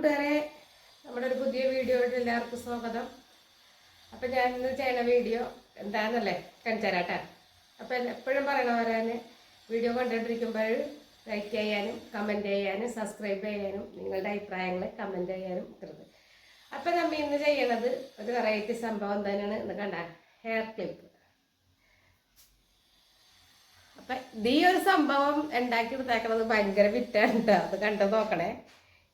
കൂട്ടുകാരെ നമ്മുടെ ഒരു പുതിയ വീഡിയോയിട്ട് എല്ലാവർക്കും സ്വാഗതം. അപ്പം ഞാൻ ഇന്ന് ചെയ്യണ വീഡിയോ എന്താണെന്നല്ലേ കാണിച്ചു അപ്പൊ എപ്പോഴും പറയണ പോലെ വീഡിയോ കണ്ടുകൊണ്ടിരിക്കുമ്പോൾ ലൈക്ക് ചെയ്യാനും കമന്റ് ചെയ്യാനും സബ്സ്ക്രൈബ് ചെയ്യാനും നിങ്ങളുടെ അഭിപ്രായങ്ങൾ കമന്റ് ചെയ്യാനും ഇത്തരത് അപ്പം നമ്മ ഇന്ന് ചെയ്യണത് ഒരു വെറൈറ്റി സംഭവം തന്നെയാണ് ഇന്ന് കണ്ട. ഹെയർ ക്ലിപ്പ് അപ്പൊ ഈ ഒരു സംഭവം ഉണ്ടാക്കി എടുത്തേക്കണത് ഭയങ്കര വിറ്റാണ് അത് കണ്ടു? നോക്കണേ.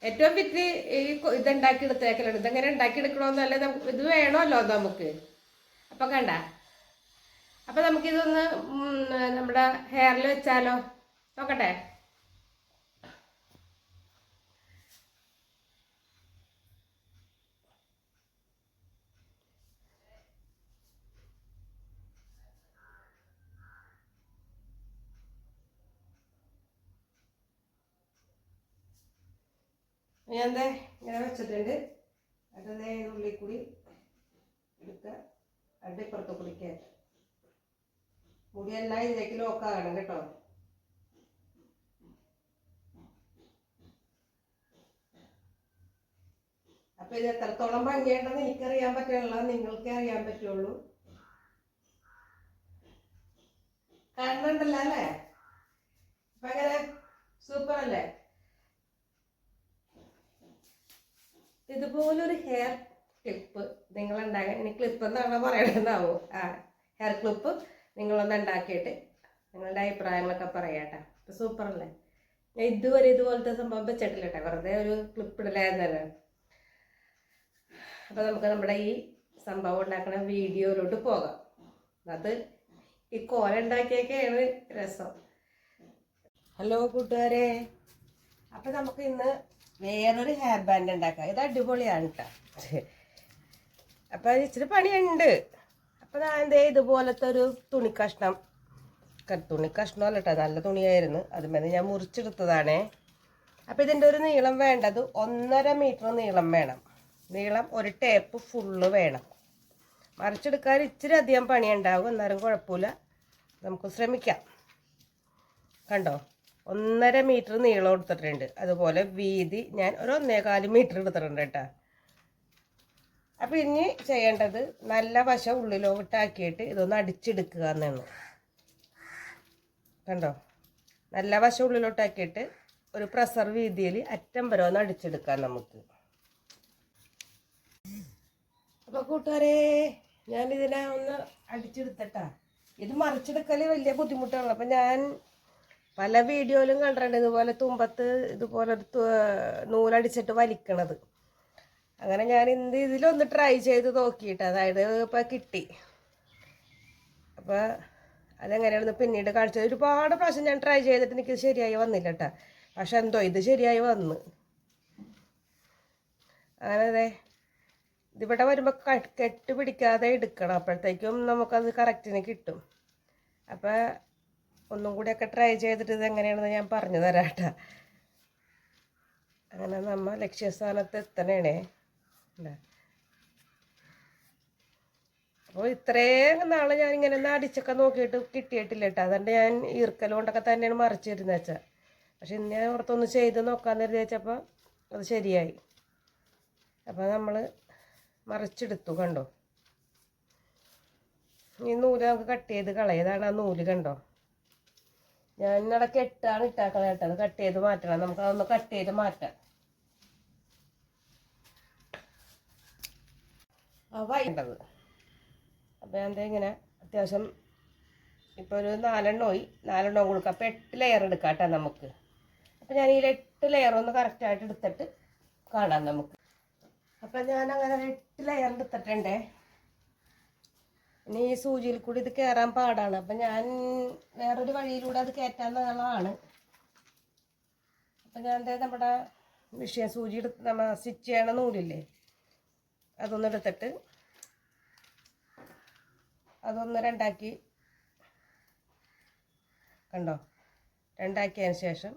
ഏറ്റവും വിറ്റ് ഈ ഇതുണ്ടാക്കിയെടുത്തേക്കലാണ്. ഇതെങ്ങനെ ഉണ്ടാക്കി എടുക്കണമെന്നല്ല നമുക്ക് ഇത് വേണമല്ലോ നമുക്ക്. അപ്പൊ കണ്ട. അപ്പൊ നമുക്കിതൊന്ന് നമ്മുടെ ഹെയറിൽ വെച്ചാലോ? നോക്കട്ടെ. ഞാൻ ദേ ഇങ്ങനെ വെച്ചിട്ടുണ്ട്. അതേ ഉള്ളിൽ കൂടി എടുക്കുക അടിപ്പുറത്ത് മുടി മുടിയെല്ലാം ഇതിലേക്ക് ലോക്കാകണം കേട്ടോ. അപ്പൊ ഇത് എത്രത്തോളം ഭംഗിയുണ്ടെന്ന് എനിക്കറിയാൻ പറ്റുള്ള. നിങ്ങൾക്കേ അറിയാൻ പറ്റുള്ളൂ. കാണുന്നുണ്ടല്ലോ അല്ലേ? അപ്പൊ എങ്ങനെ സൂപ്പർ അല്ലേ? ഇതുപോലൊരു ഹെയർ ക്ലിപ്പ് നിങ്ങൾ ഉണ്ടാക്കാൻ ഇനി ക്ലിപ്പ് എന്നാണ് പറയണമെന്നാവോ ആ ഹെയർ ക്ലിപ്പ് നിങ്ങളൊന്ന് ഉണ്ടാക്കിയിട്ട് നിങ്ങളുടെ അഭിപ്രായങ്ങളൊക്കെ പറയാട്ടോ. അപ്പം സൂപ്പർ അല്ലേ? ഞാൻ ഇതുവരെ ഇതുപോലത്തെ സംഭവം വെച്ചിട്ടില്ല കേട്ടോ വെറുതെ ഒരു ക്ലിപ്പ് ഇടലായിരുന്നല്ലോ. അപ്പോൾ നമുക്ക് നമ്മുടെ ഈ സംഭവം ഉണ്ടാക്കുന്ന വീഡിയോയിലോട്ട് പോകാം. അത് ഈ കോല ഉണ്ടാക്കിയൊക്കെയാണ് രസം. ഹലോ കൂട്ടുകാരെ. അപ്പം നമുക്ക് ഇന്ന് വേറൊരു ഹെയർ ബാൻഡ് ഉണ്ടാക്കാം. ഇത് അടിപൊളിയാണ് കേട്ടോ അപ്പം അത് ഇച്ചിരി പണിയുണ്ട്. അപ്പം ഞാൻ എന്തേ ഇതുപോലത്തെ ഒരു തുണി കഷ്ണം. തുണി കഷ്ണമല്ല കേട്ടോ നല്ല തുണിയായിരുന്നു. അതുമേലെ ഞാൻ മുറിച്ചെടുത്തതാണേ. അപ്പം ഇതിന്റെ ഒരു നീളം വേണ്ടത് ഒന്നര മീറ്റർ നീളം വേണം. നീളം ഒരു ടേപ്പ് ഫുള്ള് വേണം. മറിച്ചെടുക്കാൻ ഇച്ചിരി അധികം പണിയുണ്ടാവും. എന്നാലും കുഴപ്പമില്ല. നമുക്ക് ശ്രമിക്കാം. കണ്ടോ? ഒന്നര മീറ്റർ നീളം എടുത്തിട്ടുണ്ട്. അതുപോലെ വീതി ഞാൻ ഒരു ഒന്നേകാൽ മീറ്റർ എടുത്തിട്ടുണ്ട് കേട്ടോ. അപ്പം ഇനി ചെയ്യേണ്ടത് നല്ല വശം ഉള്ളിലോട്ടാക്കിയിട്ട് ഇതൊന്ന് അടിച്ചെടുക്കുക എന്നാണ്. കണ്ടോ? നല്ല വശം ഉള്ളിലോട്ടാക്കിയിട്ട് ഒരു പ്രസർ വീതിയിൽ അറ്റം വരെ ഒന്ന് അടിച്ചെടുക്കാം നമുക്ക്. അപ്പോൾ കൂട്ടുകാരെ ഞാനിതിനെ ഒന്ന് അടിച്ചെടുത്തട്ടാ. ഇത് മറിച്ചെടുക്കൽ വലിയ ബുദ്ധിമുട്ടാണ് അപ്പം ഞാൻ പല വീഡിയോയിലും കണ്ടിട്ടുണ്ട്. ഇതുപോലെ തുമ്പത്ത് ഇതുപോലെ നൂലടിച്ചിട്ട് വലിക്കണത്. അങ്ങനെ ഞാൻ ഇന്ന് ഇതിലൊന്ന് ട്രൈ ചെയ്ത് നോക്കിയിട്ട് അതായത് ഇപ്പം കിട്ടി. അപ്പോൾ അതെങ്ങനെയാണെന്ന് പിന്നീട് കാണിച്ചത് ഒരുപാട് പ്രാവശ്യം ഞാൻ ട്രൈ ചെയ്തിട്ട് എനിക്ക് ശരിയായി വന്നില്ല കേട്ടോ പക്ഷെ എന്തോ ഇത് ശരിയായി വന്ന്. അങ്ങനെ അതെ. ഇതിവിടെ വരുമ്പോൾ കെട്ട് പിടിക്കാതെ എടുക്കണം. അപ്പോഴത്തേക്കും നമുക്കത് കറക്റ്റിന് കിട്ടും. അപ്പോൾ ഒന്നും കൂടിയൊക്കെ ട്രൈ ചെയ്തിട്ട് ഇത് എങ്ങനെയാണെന്ന് ഞാൻ പറഞ്ഞു തരാം കേട്ടോ അങ്ങനെ നമ്മ ലക്ഷ്യസ്ഥാനത്ത് എത്തണേണേ. അപ്പോൾ ഇത്രയും നാൾ ഞാൻ ഇങ്ങനെ അടിച്ചൊക്കെ നോക്കിയിട്ട് കിട്ടിയിട്ടില്ല കേട്ടോ അതുകൊണ്ട് ഞാൻ ഈർക്കലുകൊണ്ടൊക്കെ തന്നെയാണ് മറിച്ചിരുന്നത് വെച്ചാൽ പക്ഷെ ഇന്ന് ഞാൻ ഓർത്തൊന്ന് ചെയ്ത് നോക്കാമെന്ന് കരുതി വെച്ചപ്പോൾ അത് ശരിയായി. അപ്പോൾ നമ്മൾ മറിച്ചെടുത്തു കണ്ടോ? ഈ നൂൽ നമുക്ക് കട്ട് ചെയ്ത് കളയതാണ് ആ നൂൽ കണ്ടോ? ഞാൻ ഇന്നടെ കെട്ടാണ് ഇട്ടാക്കണേ കേട്ടോ. കട്ട് ചെയ്ത് മാറ്റണം. നമുക്ക് അതൊന്ന് കട്ട് ചെയ്ത് മാറ്റാം. വൈകേണ്ടത് അപ്പോൾ ഞാൻ ഇങ്ങനെ അത്യാവശ്യം ഇപ്പോൾ ഒരു നാലെണ്ണമായി നാലെണ്ണം കൊടുക്കുക അപ്പോൾ എട്ട് ലെയർ എടുക്കാം കേട്ടോ നമുക്ക്. അപ്പോൾ ഞാൻ ഈ എട്ട് ലെയർ ഒന്ന് കറക്റ്റായിട്ട് എടുത്തിട്ട് കാണാം നമുക്ക്. അപ്പം ഞാൻ അങ്ങനെ എട്ട് ലെയർ എടുത്തിട്ടുണ്ടേ. ഇനി ഈ സൂചിയിൽ കൂടി ഇത് കയറാൻ പാടാണ്. അപ്പം ഞാൻ വേറൊരു വഴിയിലൂടെ അത് കയറ്റാന്നുള്ളതാണ് അപ്പം ഞാൻ നമ്മുടെ വിഷയം സൂചി എടുത്ത് നമ്മൾ സ്റ്റിച്ച് ചെയ്യണ നൂലില്ലേ അതൊന്നെടുത്തിട്ട് അതൊന്ന് രണ്ടാക്കി കണ്ടോ? രണ്ടാക്കിയതിന് ശേഷം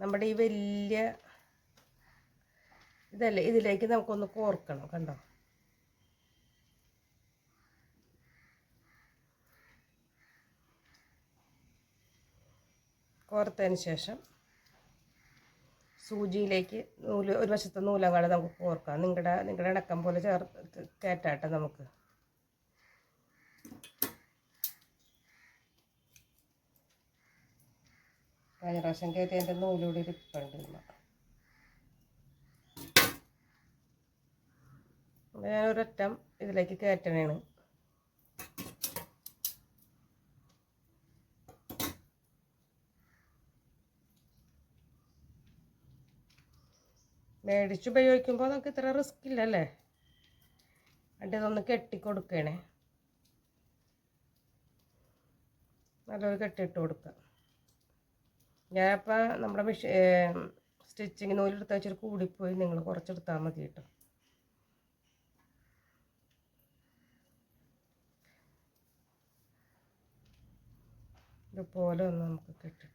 നമ്മുടെ ഈ വലിയ ഇതല്ലേ ഇതിലേക്ക് നമുക്കൊന്ന് കോർക്കണം കണ്ടോ? കോർത്തതിന് ശേഷം സൂചിയിലേക്ക് നൂൽ ഒരു വശത്തെ നൂലങ്ങാട് നമുക്ക് കോർക്കാം. നിങ്ങളുടെ നിങ്ങളുടെ ഇണക്കം പോലെ ചേർത്ത് കയറ്റാട്ടെ നമുക്ക്. കഴിഞ്ഞ പ്രാവശ്യം കയറ്റി എന്റെ നൂലൂടെ ഇരിപ്പുണ്ട് ഞാൻ ഇതിലേക്ക് കയറ്റണേണ് മേടിച്ചുപയോഗിക്കുമ്പോൾ നമുക്ക് ഇത്ര റിസ്ക് ഇല്ലല്ലേ? എന്നിട്ട് ഇതൊന്ന് കെട്ടിക്കൊടുക്കണേ. നല്ലൊരു കെട്ടിയിട്ട് കൊടുക്കുക ഞാനിപ്പോൾ നമ്മുടെ മിഷ സ്റ്റിച്ചിങ് നൂലെടുത്ത് വെച്ചൊരു കൂടിപ്പോയി. നിങ്ങൾ കുറച്ചെടുത്താൽ മതി കേട്ടോ ഇതുപോലെ ഒന്ന് നമുക്ക് കെട്ടിട്ട്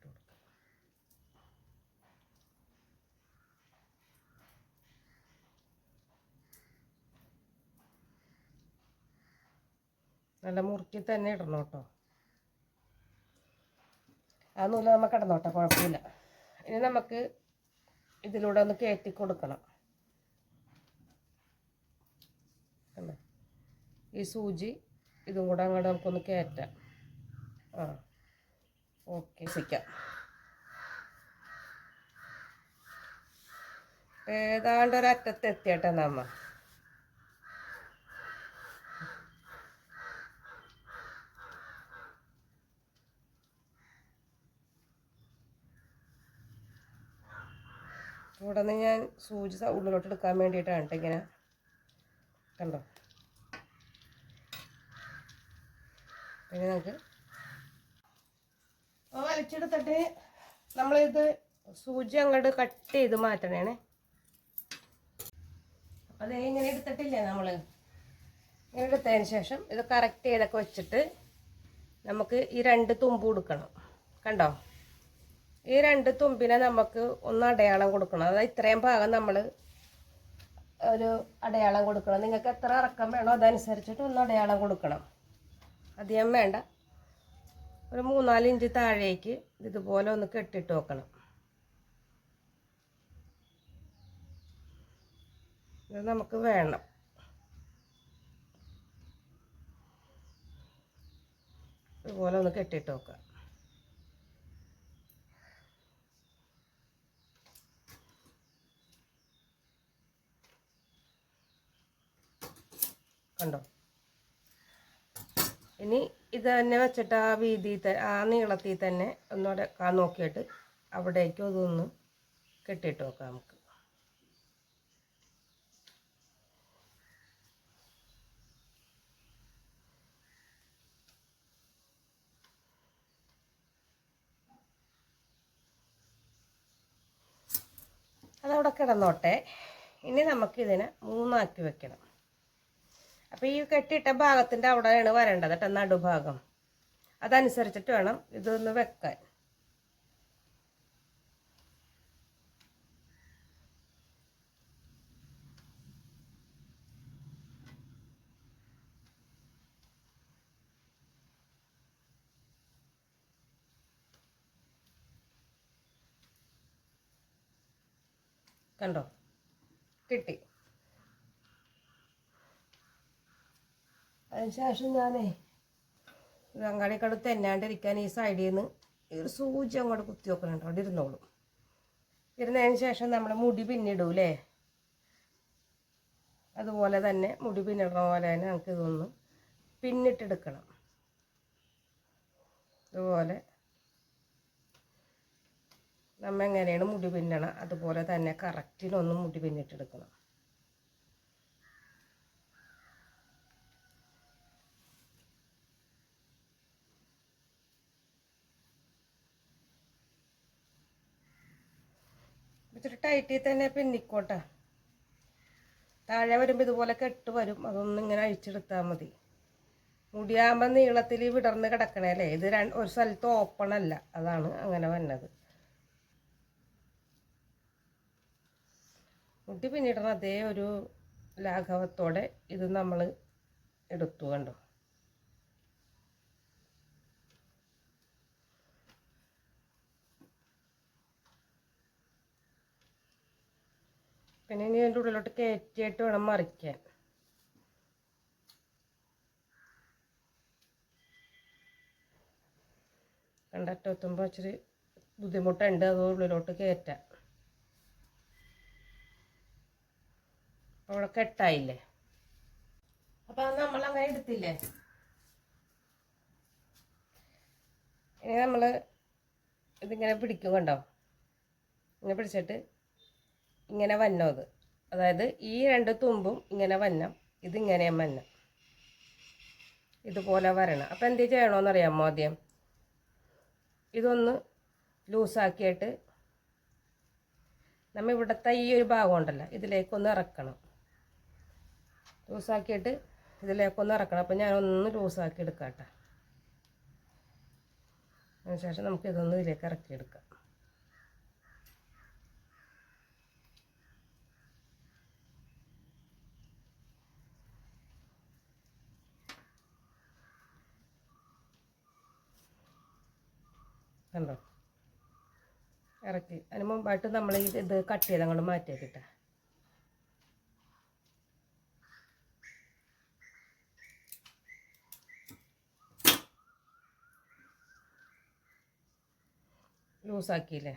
നല്ല മുറുക്കി തന്നെ ഇടണം കേട്ടോ. ആ നൂൽ നമുക്ക് ഇടന്നോട്ടെ കുഴപ്പമില്ല. ഇനി നമുക്ക് ഇതിലൂടെ ഒന്ന് കയറ്റി കൊടുക്കണം. ഈ സൂചി ഇതും കൂടെ അങ്ങോട്ട് നമുക്കൊന്ന് കയറ്റാം. ആ ഓക്കെ സിക്കാം ഏതാണ്ട് ഒരറ്റത്തെത്തിയട്ടെ നമ്മ. ഇവിടെ ഞാൻ സൂചി ഉള്ളിലോട്ട് എടുക്കാൻ വേണ്ടിയിട്ടാണ് കേട്ടോ ഇങ്ങനെ. കണ്ടോ? പിന്നെ നമുക്ക് അപ്പോൾ വലിച്ചെടുത്തിട്ട് നമ്മളിത് സൂചി അങ്ങോട്ട് കട്ട് ചെയ്ത് മാറ്റണേ അപ്പോൾ അത് ഇങ്ങനെ എടുത്തിട്ടില്ലേ നമ്മൾ ഇങ്ങനെ എടുത്തതിന് ശേഷം ഇത് കറക്റ്റ് ചെയ്തൊക്കെ വെച്ചിട്ട് നമുക്ക് ഈ രണ്ട് തുമ്പ് കൊടുക്കണം കണ്ടോ? ഈ രണ്ട് തുമ്പിനെ നമുക്ക് ഒന്ന് അടയാളം കൊടുക്കണം. അതായത് ഇത്രയും ഭാഗം നമ്മൾ ഒരു അടയാളം കൊടുക്കണം. നിങ്ങൾക്ക് എത്ര ഇറക്കം വേണോ അതനുസരിച്ചിട്ട് ഒന്ന് അടയാളം കൊടുക്കണം. അധികം വേണ്ട. ഒരു മൂന്നാൽ ഇഞ്ച് താഴേക്ക് ഇതുപോലെ ഒന്ന് കെട്ടിട്ട് വെക്കണം. ഇത് നമുക്ക് വേണം. ഇതുപോലെ ഒന്ന് കെട്ടിട്ട് വെക്കാം. കണ്ടോ? ഇനി ഇത് തന്നെ വെച്ചിട്ട് ആ വീതി ആ നീളത്തിൽ തന്നെ ഒന്നുകൂടെ നോക്കിയിട്ട് അവിടേക്കും അതൊന്ന് കെട്ടിയിട്ട് നോക്കാം നമുക്ക്. അതവിടെ കിടന്നോട്ടെ. ഇനി നമുക്കിതിനെ മൂന്നാക്കി വെക്കണം. അപ്പോൾ ഈ കെട്ടിയിട്ട ഭാഗത്തിന്റെ അവിടെയാണ് വരേണ്ടത് കേട്ടോ നടുഭാഗം. അതനുസരിച്ചിട്ട് വേണം ഇതൊന്ന് വെക്കാൻ. കണ്ടോ? കിട്ടി. അതിനുശേഷം ഞാനേ അങ്ങാടിക്കട തെന്നാണ്ടിരിക്കാൻ ഈ സൈഡിൽ നിന്ന് ഈ ഒരു സൂചി അങ്ങോട്ട് കുത്തി വെക്കുന്നുണ്ട് അവിടെ ഇരുന്നോളും. ഇരുന്നതിന് ശേഷം നമ്മൾ മുടി പിന്നിടൂലേ അതുപോലെ തന്നെ മുടി പിന്നിടണ പോലെ തന്നെ നമുക്ക് ഇതൊന്ന് പിന്നിട്ടെടുക്കണം. അതുപോലെ നമ്മൾ എങ്ങനെയാണ് മുടി പിന്നണം? അതുപോലെ തന്നെ കറക്റ്റിനൊന്ന് മുടി പിന്നിട്ടെടുക്കണം. ടൈറ്റിൽ തന്നെ പിന്നിക്കോട്ടെ താഴെ വരുമ്പോൾ ഇതുപോലെ കെട്ട് വരും. അതൊന്നും ഇങ്ങനെ അഴിച്ചെടുത്താൽ മതി. മുടിയാകുമ്പോൾ നീളത്തിൽ വിടർന്ന് കിടക്കണേ അല്ലേ? ഇത് രണ്ട് ഒരു സ്ഥലത്ത് ഓപ്പൺ അല്ല. അതാണ് അങ്ങനെ വന്നത്. മുടി പിന്നിടണം അതേ ഒരു ലാഘവത്തോടെ ഇത് നമ്മൾ എടുത്തു കണ്ടോ? പിന്നെ ഇനി അതിന്റെ ഉള്ളിലോട്ട് കയറ്റിയിട്ട് വേണം മറിക്കാൻ. കണ്ടറ്റെത്തുമ്പോൾ ഇച്ചിരി ബുദ്ധിമുട്ടുണ്ട് അത് ഉള്ളിലോട്ട് കയറ്റാം അവിടെ കെട്ടായില്ലേ? അപ്പം അത് നമ്മൾ അങ്ങനെ എടുത്തില്ലേ? ഇനി നമ്മൾ ഇതിങ്ങനെ പിടിക്കും കണ്ടോ? ഇങ്ങനെ പിടിച്ചിട്ട് ഇങ്ങനെ വന്നോ അത്. അതായത് ഈ രണ്ട് തുമ്പും ഇങ്ങനെ വന്നം. ഇതിങ്ങനെ വന്നം. ഇതുപോലെ വരണം. അപ്പം എന്ത് ചെയ്യണമെന്നറിയാമോ ആദ്യം? ഇതൊന്ന് ലൂസാക്കിയിട്ട് നമ്മൾ ഇവിടുത്തെ ഈ ഒരു ഭാഗം ഉണ്ടല്ലോ ഇതിലേക്കൊന്ന് ഇറക്കണം. ലൂസാക്കിയിട്ട് ഇതിലേക്കൊന്ന് ഇറക്കണം. അപ്പം ഞാനൊന്ന് ലൂസാക്കി എടുക്കാം കേട്ടോ അതിനുശേഷം നമുക്ക് ഇതൊന്ന് ഇതിലേക്ക് ഇറക്കിയെടുക്കാം. കണ്ടോ? ഇറക്കി. അതിന് മുമ്പായിട്ട് നമ്മൾ ഇത് ഇത് കട്ട് ചെയ്ത് അങ്ങോട്ട് മാറ്റിയേക്കിട്ടെ ലൂസാക്കിയില്ലേ?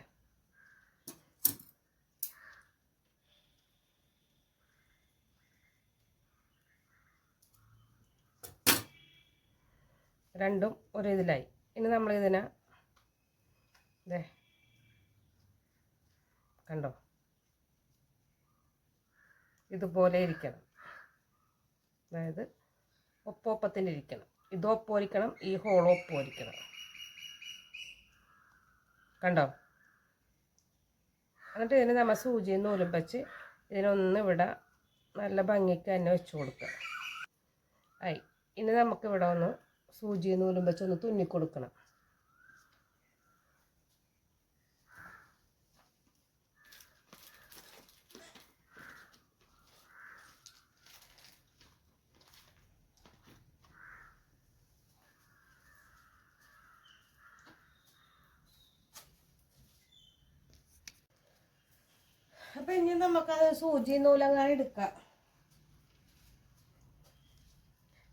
രണ്ടും ഒരു ഇതിലായി. ഇനി നമ്മൾ ഇതിനെ ദേ. കണ്ടോ? ഇതുപോലെ ഇരിക്കണം. അതായത് ഒപ്പൊപ്പത്തിന് ഇരിക്കണം. ഇതൊപ്പോരിക്കണം ഈ ഹോളോപ്പോരിക്കണം കണ്ടോ? എന്നിട്ട് ഇതിന് നമ്മൾ സൂചിയിൽ നൂലും വെച്ച് ഇതിനൊന്ന് ഇവിടെ നല്ല ഭംഗിക്ക് തന്നെ വെച്ച് കൊടുക്കുക. ആയി. ഇനി നമുക്കിവിടെ ഒന്ന് സൂചിയിൽ നൂലും വെച്ച് ഒന്ന് തുന്നിക്കൊടുക്കണം അപ്പൊ ഇനി നമുക്കത് സൂചി നൂലങ്ങനെ എടുക്കാം.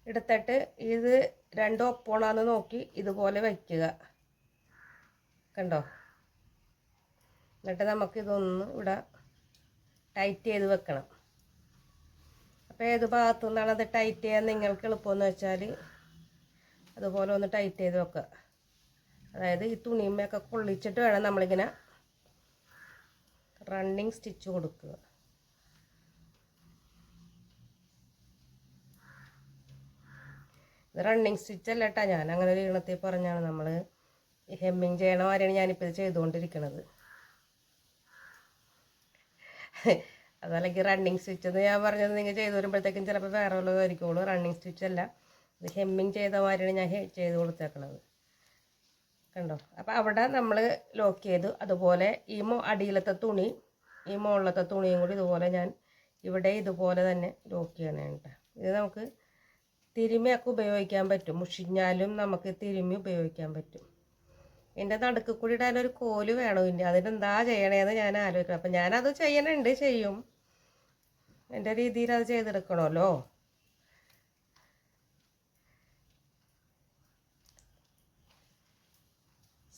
എടുത്തിട്ട് ഇത് രണ്ടും ഒപ്പോണാന്ന് നോക്കി ഇതുപോലെ വയ്ക്കുക കണ്ടോ? എന്നിട്ട് നമുക്ക് ഇതൊന്ന് ഇവിടെ ടൈറ്റ് ചെയ്ത് വെക്കണം. അപ്പോൾ ഏത് ഭാഗത്തു നിന്നാണ് അത് ടൈറ്റ് ചെയ്യാൻ നിങ്ങൾക്ക് എളുപ്പമെന്ന് വെച്ചാൽ അതുപോലെ ഒന്ന് ടൈറ്റ് ചെയ്ത് വെക്കുക. അതായത് ഈ തുണിയുമ്മയൊക്കെ കൊള്ളിച്ചിട്ട് വേണം നമ്മളിങ്ങനെ റണ്ണിങ് സ്റ്റിച്ച് കൊടുക്കുക. ഇത് റണ്ണിങ് സ്റ്റിച്ച് അല്ല കേട്ടോ ഞാൻ അങ്ങനെ ഒരു ഈണത്തിൽ പറഞ്ഞാണ് നമ്മൾ ഹെമ്മിങ് ചെയ്യണ മാതിരിയാണ് ഞാനിപ്പോൾ ഇത് ചെയ്തുകൊണ്ടിരിക്കുന്നത് അതല്ലെങ്കിൽ റണ്ണിങ് സ്റ്റിച്ച് എന്ന് ഞാൻ പറഞ്ഞത് നിങ്ങൾ ചെയ്തു വരുമ്പോഴത്തേക്കും ചിലപ്പോൾ വേറെ ഉള്ളതായിരിക്കുള്ളൂ റണ്ണിങ് സ്റ്റിച്ച് അല്ല ഇത് ഹെമ്മിങ് ചെയ്ത മാതിരിയാണ് ഞാൻ ചെയ്ത് കൊടുത്തേക്കണത്. കണ്ടോ? അപ്പോൾ അവിടെ നമ്മൾ ലോക്ക് ചെയ്തു അതുപോലെ ഈ മോ അടിയിലത്തെ തുണി ഈ മുകളിലത്തെ തുണിയും കൂടി ഇതുപോലെ ഞാൻ ഇവിടെ ഇതുപോലെ തന്നെ ലോക്ക് ചെയ്യണം കേട്ടോ ഇത് നമുക്ക് തിരുമ്മിയൊക്കെ ഉപയോഗിക്കാൻ പറ്റും. മുഷിഞ്ഞാലും നമുക്ക് തിരുമ്മി ഉപയോഗിക്കാൻ പറ്റും. എന്റെ നടുക്ക് കൂടി ഇടാൻ ഒരു കോൽ വേണോ ഇനി? അതിനെന്താ ചെയ്യണേന്ന് ഞാൻ ആലോചിക്കണം. അപ്പം ഞാനത് ചെയ്യണുണ്ട് ചെയ്യും. എന്റെ രീതിയിൽ അത് ചെയ്തെടുക്കണമല്ലോ.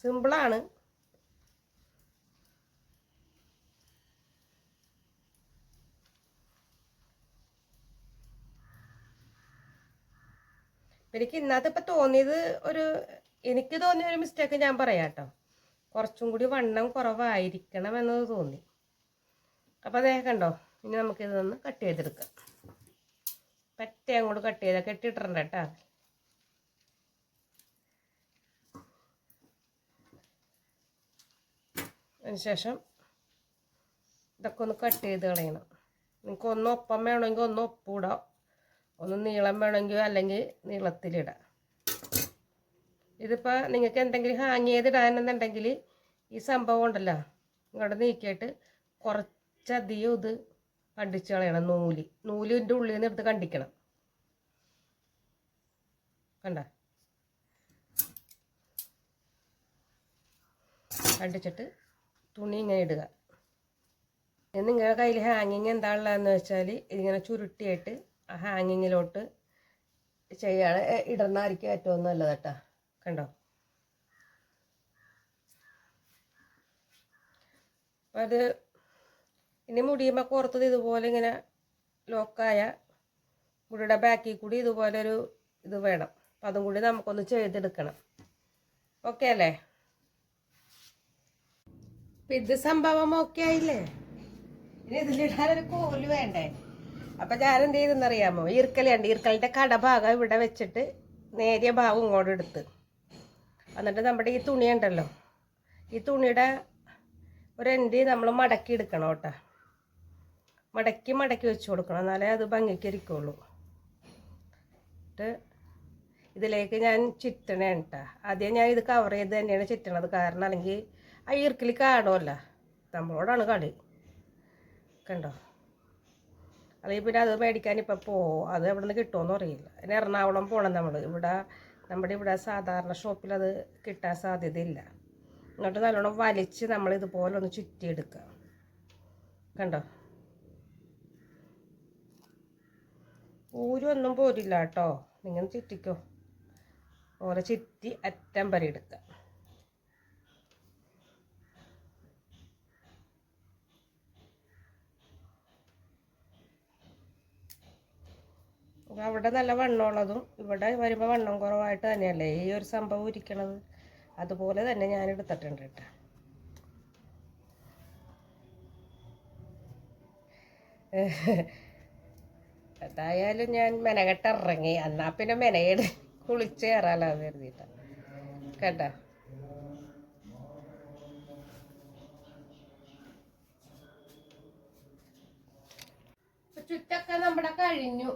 സിമ്പിളാണ്. എനിക്ക് ഇന്നത്തെ ഇപ്പം തോന്നിയത് ഒരു എനിക്ക് തോന്നിയ ഒരു മിസ്റ്റേക്ക് ഞാൻ പറയാം കേട്ടോ കുറച്ചും കൂടി വണ്ണം കുറവായിരിക്കണം എന്നത് തോന്നി. അപ്പം അതേ കണ്ടോ ഇനി നമുക്കിതൊന്ന് കട്ട് ചെയ്തെടുക്കാം. പറ്റേ അങ്ങോട്ട് കട്ട് ചെയ്താൽ കെട്ടിയിട്ടുണ്ട് കേട്ടോ. അതിനുശേഷം ഇതൊക്കെ ഒന്ന് കട്ട് ചെയ്ത് കളയണം. നിങ്ങൾക്ക് ഒന്ന് ഒപ്പം വേണമെങ്കിൽ ഒന്ന് ഒപ്പിടാം. ഒന്ന് നീളം വേണമെങ്കിൽ അല്ലെങ്കിൽ നീളത്തിലിടാം. ഇതിപ്പോൾ നിങ്ങൾക്ക് എന്തെങ്കിലും ഹാങ് ചെയ്തിടാനെന്നുണ്ടെങ്കിൽ ഈ സംഭവം ഉണ്ടല്ലോ ഇങ്ങോട്ട് നീക്കിയിട്ട് കുറച്ചധികം ഇത് കണ്ടിച്ച് കളയണം നൂൽ. നൂലിന്റെ ഉള്ളിൽ നിന്ന് എടുത്ത് കണ്ടിക്കണം. കണ്ട? കണ്ടിച്ചിട്ട് തുണി ഇങ്ങനെ ഇടുക. നിങ്ങളുടെ കയ്യിൽ ഹാങ്ങിങ് എന്താണുള്ളതെന്ന് വെച്ചാൽ ഇതിങ്ങനെ ചുരുട്ടിയിട്ട് ആ ഹാങ്ങിങ്ങിലോട്ട് ചെയ്യാണ് ഇടുന്നതായിരിക്കും ഏറ്റവും നല്ലത് കേട്ടോ കണ്ടോ അത് ഇനി മുടിയുമ്പോൾ പുറത്തത് ഇതുപോലെ ഇങ്ങനെ ലോക്കായ മുടിയുടെ ബാക്കിൽ കൂടി ഇതുപോലെ ഒരു ഇത് വേണം. അപ്പം അതും കൂടി നമുക്കൊന്ന് ചെയ്തെടുക്കണം. ഓക്കെ അല്ലേ? അപ്പം ഇത് സംഭവം ഓക്കെ ആയില്ലേ? ഇനി ഇതിലിടാനൊരു കോൽ വേണ്ടേ? അപ്പൊ ഞാൻ എന്ത് ചെയ്തെന്നറിയാമോ? ഈർക്കലുണ്ട് ഈർക്കലിന്റെ കടഭാഗം ഇവിടെ വെച്ചിട്ട് നേരിയ ഭാഗം ഇങ്ങോട്ട് എടുത്ത്. എന്നിട്ട് നമ്മുടെ ഈ തുണി ഉണ്ടല്ലോ. ഈ തുണിയുടെ ഒരു നമ്മൾ മടക്കി എടുക്കണം കേട്ടോ. മടക്കി മടക്കി വെച്ച് കൊടുക്കണം. എന്നാലേ അത് ഭംഗിക്ക് ഇരിക്കുള്ളൂ. എന്നിട്ട് ഇതിലേക്ക് ഞാൻ ചിറ്റണേ കേട്ടോ ആദ്യം ഞാൻ ഇത് കവർ ചെയ്ത് തന്നെയാണ് ചിറ്റണത്. കാരണം അല്ലെങ്കിൽ ആ ഈർക്കിൽ കാണുമല്ല നമ്മളോടാണ് കളി. കണ്ടോ? അല്ലെങ്കിൽ പിന്നെ അത് മേടിക്കാൻ ഇപ്പം പോ അത് എവിടെ നിന്ന് കിട്ടുമെന്ന് അറിയില്ല. പിന്നെ എറണാകുളം പോകണം നമ്മൾ ഇവിടെ നമ്മുടെ ഇവിടെ സാധാരണ ഷോപ്പിൽ അത് കിട്ടാൻ സാധ്യതയില്ല. എന്നിട്ട് നല്ലോണം വലിച്ച് നമ്മൾ ഇതുപോലെ ഒന്ന് ചുറ്റിയെടുക്കുക കണ്ടോ? ഊരൊന്നും പോരില്ല കേട്ടോ നിങ്ങൾ ചുറ്റിക്കോ. ഓരോ ചുറ്റി അറ്റം വരെ എടുക്കുക അപ്പോൾ അവിടെ നല്ല വണ്ണമുള്ളതും ഇവിടെ വരുമ്പോൾ വണ്ണം കുറവായിട്ട് തന്നെയല്ലേ ഈ ഒരു സംഭവം ഇരിക്കണത്? അതുപോലെ തന്നെ ഞാൻ എടുത്തിട്ടുണ്ട് കേട്ടോ. എന്തായാലും ഞാൻ മെനകെട്ട് ഇറങ്ങി. എന്നാ പിന്നെ മെനയുടെ കുളിച്ച് കയറാലോ കരുതിയിട്ട. കേട്ടോ? ചുറ്റൊക്കെ നമ്മുടെ കഴിഞ്ഞു.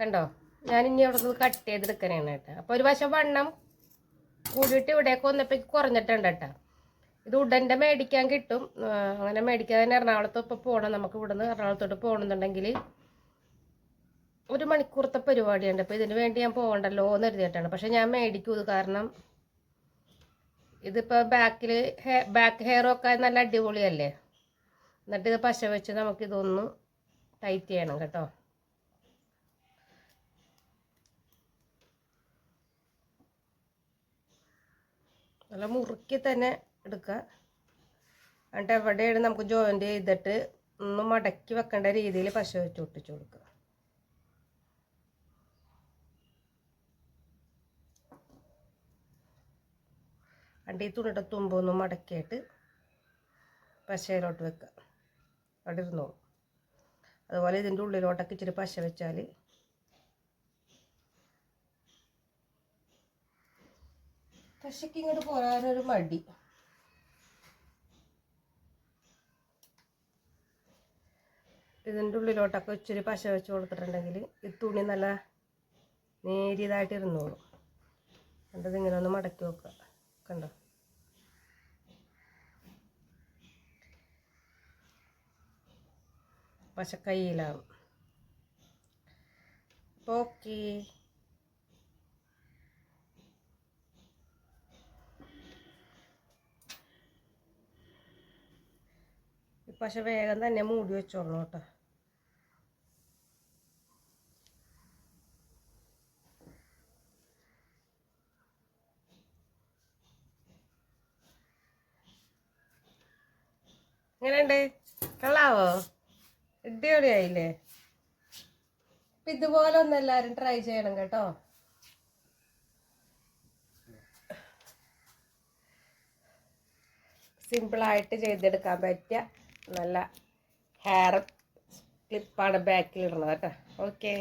കണ്ടോ? ഞാൻ ഇനി അവിടെ നിന്ന് കട്ട്. ചെയ്തെടുക്കണേണ് കേട്ടോ അപ്പോൾ ഒരു വശം വണ്ണം കൂടിയിട്ട് ഇവിടേക്ക് വന്നപ്പോൾ കുറഞ്ഞിട്ടുണ്ട് കേട്ടോ. ഇത് ഉടന്റെ മേടിക്കാൻ കിട്ടും. അങ്ങനെ മേടിക്കാൻ തന്നെ എറണാകുളത്ത് ഇപ്പോൾ പോകണം നമുക്ക് ഇവിടുന്ന് എറണാകുളത്തോട്ട് പോകണമെന്നുണ്ടെങ്കിൽ ഒരു മണിക്കൂറത്തെ പരിപാടിയുണ്ട്. അപ്പോൾ ഇതിന് വേണ്ടി ഞാൻ പോകണ്ടല്ലോ എന്ന് എഴുതിയിട്ടാണ് പക്ഷേ ഞാൻ മേടിക്കൂ കാരണം ഇതിപ്പോൾ ബാക്കിൽ ഹെ ബാക്ക് ഹെയറൊക്കെ നല്ല അടിപൊളിയല്ലേ? എന്നിട്ട് ഇത് പശ വെച്ച് നമുക്കിതൊന്ന് ടൈറ്റ് ചെയ്യണം കേട്ടോ. നല്ല മുറുക്കി തന്നെ എടുക്കുക. എന്നിട്ട് എവിടെയാണ് നമുക്ക് ജോയിന്റ് ചെയ്തിട്ട് ഒന്ന് മടക്കി വെക്കേണ്ട രീതിയിൽ പശ വെച്ച് ഒട്ടിച്ചു കൊടുക്കുക. അണ്ടി തുണിയുടെ തുമ്പൊന്ന് മടക്കിയിട്ട് പശയിലോട്ട് വെക്കുക. അവിടെ ഇരുന്നോളും. അതുപോലെ ഇതിന്റെ ഉള്ളിലോട്ടൊക്കെ ഇച്ചിരി പശ വെച്ചാൽ പശയ്ക്ക് ഇങ്ങോട്ട് പോരാനൊരു മടി. ഇതിന്റെ ഉള്ളിലോട്ടൊക്കെ ഇച്ചിരി പശ വെച്ച് കൊടുത്തിട്ടുണ്ടെങ്കിൽ ഈ തുണി നല്ല നേരിയതായിട്ട് ഇരുന്നോളും. കണ്ടത് ഇങ്ങനെ ഒന്ന് മടക്കി വെക്കുക. കണ്ടോ? പശക്കൈയിലാവും ഓക്കേ. പശ വേഗം തന്നെ മൂടി വെച്ചോളൂ കേട്ടോ. എങ്ങനെയുണ്ട്? കൊള്ളാവോ? അടിപൊളിയായില്ലേ? അപ്പം ഇതുപോലെ ഒന്ന് എല്ലാവരും ട്രൈ ചെയ്യണം കേട്ടോ. സിമ്പിളായിട്ട് ചെയ്തെടുക്കാൻ പറ്റിയ നല്ല ഹെയർ ക്ലിപ്പാണ് ബാക്കിൽ ഇടുന്നത് കേട്ടോ. ഓക്കേ